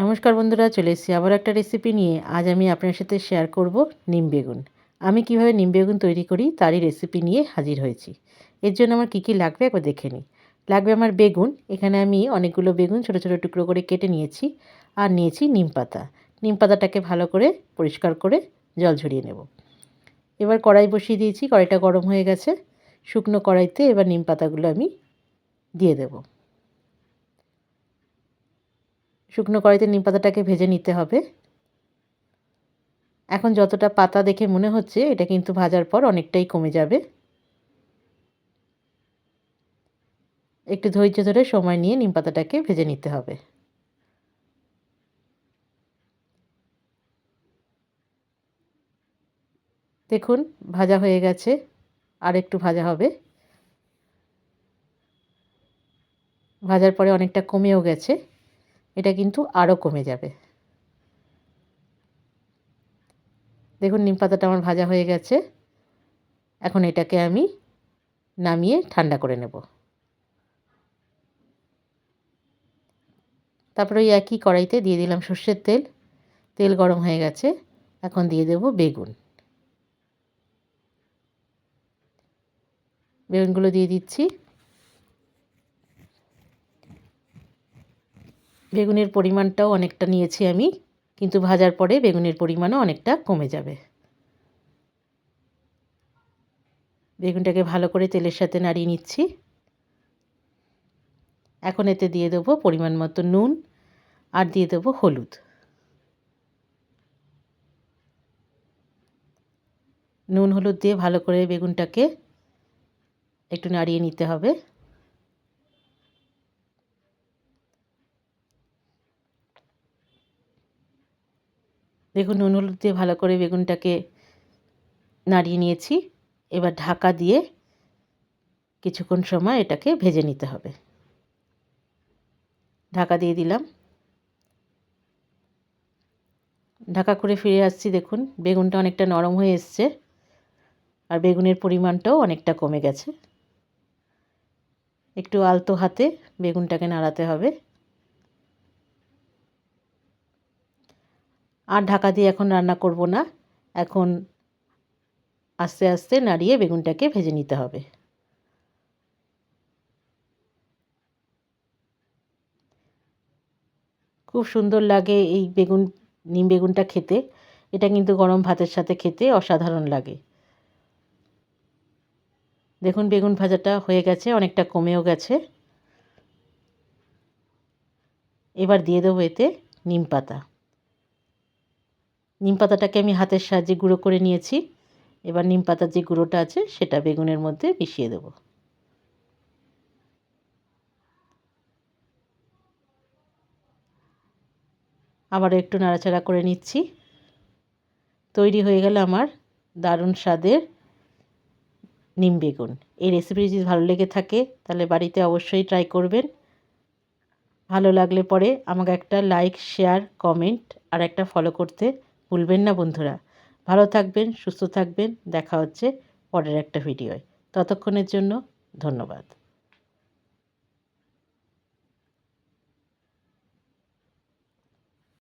নমস্কার বন্ধুরা, চলে এসেছি আবার একটা রেসিপি নিয়ে। আজ আমি আপনার সাথে শেয়ার করব নিম বেগুন। আমি কীভাবে নিম বেগুন তৈরি করি তারই রেসিপি নিয়ে হাজির হয়েছি। এর জন্য আমার কী কী লাগবে একবার দেখে নিই। লাগবে আমার বেগুন। এখানে আমি অনেকগুলো বেগুন ছোটো ছোটো টুকরো করে কেটে নিয়েছি আর নিয়েছি নিম পাতা। নিম পাতাটাকে ভালো করে পরিষ্কার করে জল ঝরিয়ে নেব। এবার কড়াই বসিয়ে দিয়েছি, কড়াইটা গরম হয়ে গেছে। শুকনো কড়াইতে এবার নিম পাতাগুলো আমি দিয়ে দেবো। শুকনো কড়াইতে নিম পাতাটাকে ভেজে নিতে হবে। এখন যতটা পাতা দেখে মনে হচ্ছে, এটা কিন্তু ভাজার পর অনেকটাই কমে যাবে। একটু ধৈর্য ধরে সময় নিয়ে নিম পাতাটাকে ভেজে নিতে হবে। দেখুন, ভাজা হয়ে গেছে, আর একটু ভাজা হবে। ভাজার পরে অনেকটা কমেও গেছে। এটা কিন্তু আরও কমে যাবে। দেখুন, নিম পাতাটা আমার ভাজা হয়ে গেছে। এখন এটাকে আমি নামিয়ে ঠান্ডা করে নেব। তারপরে ওই একই কড়াইতে দিয়ে দিলাম সর্ষের তেল। তেল গরম হয়ে গেছে। এখন দিয়ে দেব বেগুন। বেগুনগুলো দিয়ে দিচ্ছি। বেগুনের পরিমাণটাও অনেকটা নিয়েছি আমি, কিন্তু ভাজার পরে বেগুনের পরিমাণও অনেকটা কমে যাবে। বেগুনটাকে ভালো করে তেলের সাথে নাড়িয়ে নিচ্ছি। এখন এতে দিয়ে দেবো পরিমাণ মতো নুন আর দিয়ে দেবো হলুদ। নুন হলুদ দিয়ে ভালো করে বেগুনটাকে একটু নাড়িয়ে নিতে হবে। দেখুন নুন হলুদ দিয়ে ভালো করে বেগুনটাকে নাড়িয়ে নিয়েছি। এবার ঢাকা দিয়ে কিছুক্ষণ সময় এটাকে ভেজে নিতে হবে। ঢাকা দিয়ে দিলাম। ঢাকা করে ফিরে আসছি, দেখুন বেগুনটা অনেকটা নরম হয়ে এসছে আর বেগুনের পরিমাণটাও অনেকটা কমে গেছে। একটু আলতো হাতে বেগুনটাকে নাড়াতে হবে। আর ঢাকা দিয়ে এখন রান্না করব না। এখন আস্তে আস্তে নাড়িয়ে বেগুনটাকে ভেজে নিতে হবে। খুব সুন্দর লাগে এই বেগুন, নিম বেগুনটা খেতে। এটা কিন্তু গরম ভাতের সাথে খেতে অসাধারণ লাগে। দেখুন, বেগুন ভাজাটা হয়ে গেছে, অনেকটা কমেও গেছে। এবার দিয়ে দেবো এতে নিম পাতা। নিম পাতাটাকে আমি হাতের সাহায্যে গুঁড়ো করে নিয়েছি। এবার নিম পাতার যে গুঁড়োটা আছে, সেটা বেগুনের মধ্যে মিশিয়ে দেব। আবারও একটু নাড়াচাড়া করে নিচ্ছি। তৈরি হয়ে গেল আমার দারুণ স্বাদের নিম বেগুন। এই রেসিপি যদি ভালো লেগে থাকে, তাহলে বাড়িতে অবশ্যই ট্রাই করবেন। ভালো লাগলে পরে আমাকে একটা লাইক শেয়ার কমেন্ট আর একটা ফলো করতে ভুলবেন না বন্ধুরা। ভালো থাকবেন, সুস্থ থাকবেন। দেখা হচ্ছে পরের একটা ভিডিওয়। ততক্ষণের জন্য ধন্যবাদ।